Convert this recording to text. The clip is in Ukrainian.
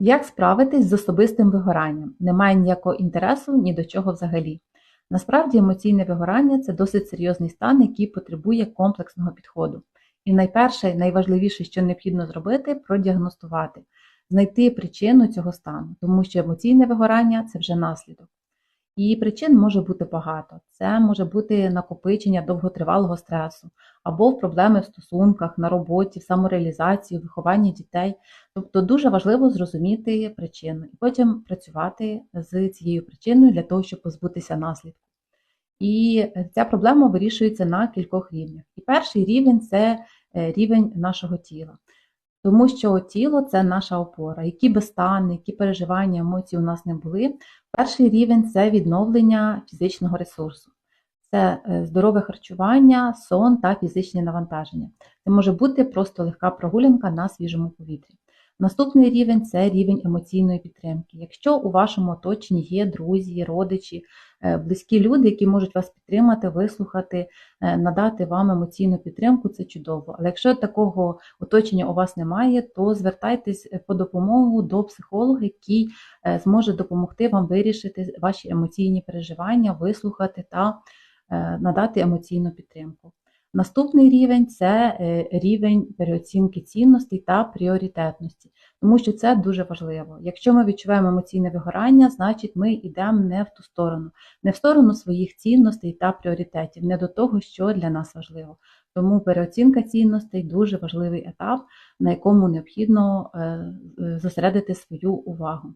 Як справитись з особистим вигоранням? Немає ніякого інтересу ні до чого взагалі. Насправді емоційне вигорання це досить серйозний стан, який потребує комплексного підходу. І найперше, найважливіше, що необхідно зробити, продіагностувати, знайти причину цього стану, тому що емоційне вигорання це вже наслідок. І причин може бути багато. Це може бути накопичення довготривалого стресу, або проблеми в стосунках, на роботі, в самореалізації, вихованні дітей. Тобто дуже важливо зрозуміти причину і потім працювати з цією причиною для того, щоб позбутися наслідку. І ця проблема вирішується на кількох рівнях. І перший рівень це е, рівень нашого тіла. Тому що тіло це наша опора. Які би стани, які переживання, емоції у нас не були. Перший рівень це відновлення фізичного ресурсу, це е, здорове харчування, сон та фізичні навантаження. Це може бути просто легка прогулянка на свіжому повітрі. Наступний рівень це рівень емоційної підтримки. Якщо у вашому оточенні є друзі, родичі, е, близькі люди, які можуть вас підтримати, вислухати, е, надати вам емоційну підтримку, це чудово. Але якщо такого оточення у вас немає, то звертайтесь по допомогу до психолога, який е, зможе допомогти вам вирішити ваші емоційні переживання, вислухати та надати емоційну підтримку. Наступний рівень це е, рівень переоцінки цінностей та пріоритетності, тому що це дуже важливо. Якщо ми відчуваємо емоційне вигорання, значить ми йдемо не в ту сторону, не в сторону своїх цінностей та пріоритетів, не до того, що для нас важливо. Тому переоцінка цінностей дуже важливий етап, на якому необхідно е, зосередити свою увагу.